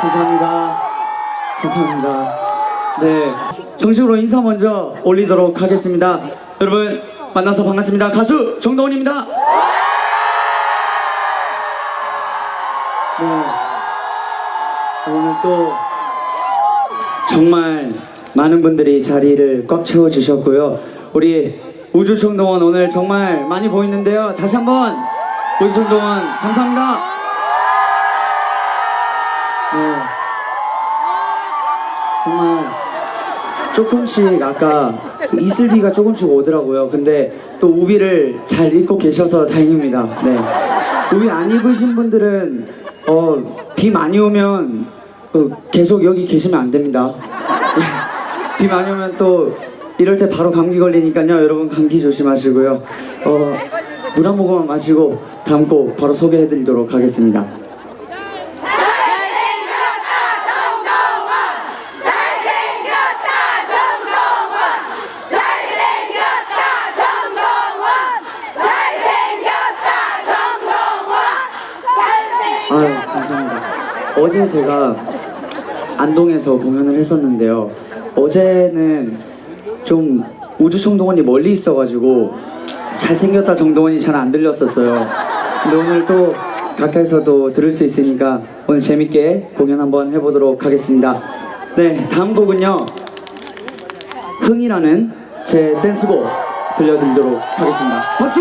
감사합니다. 감사합니다. 네. 정식으로 인사 먼저 올리도록 하겠습니다. 여러분, 만나서 반갑습니다. 가수 정동원입니다. 네. 오늘 또 정말 많은 분들이 자리를 꽉 채워주셨고요. 우리 우주총동원 오늘 정말 많이 보이는데요. 다시 한번 우주총동원 감사합니다. 네. 정말 조금씩 아까 그 이슬비가 조금씩 오더라고요. 근데 또 우비를 잘 입고 계셔서 다행입니다. 네. 우비 안 입으신 분들은 어, 비 많이 오면 또 계속 여기 계시면 안 됩니다. 예. 비 많이 오면 또 이럴 때 바로 감기 걸리니까요. 여러분 감기 조심하시고요. 어, 물 한 모금만 마시고 곡 바로 소개해드리도록 하겠습니다. 아유, 감사합니다. 어제 제가 안동에서 공연을 했었는데요. 어제는 좀 우주 총동원이 멀리 있어가지고 잘생겼다 정동원이 잘 안 들렸었어요. 근데 오늘 또 가까이서도 들을 수 있으니까 오늘 재밌게 공연 한번 해보도록 하겠습니다. 네, 다음 곡은요. 흥이라는 제 댄스곡 들려드리도록 하겠습니다. 박수!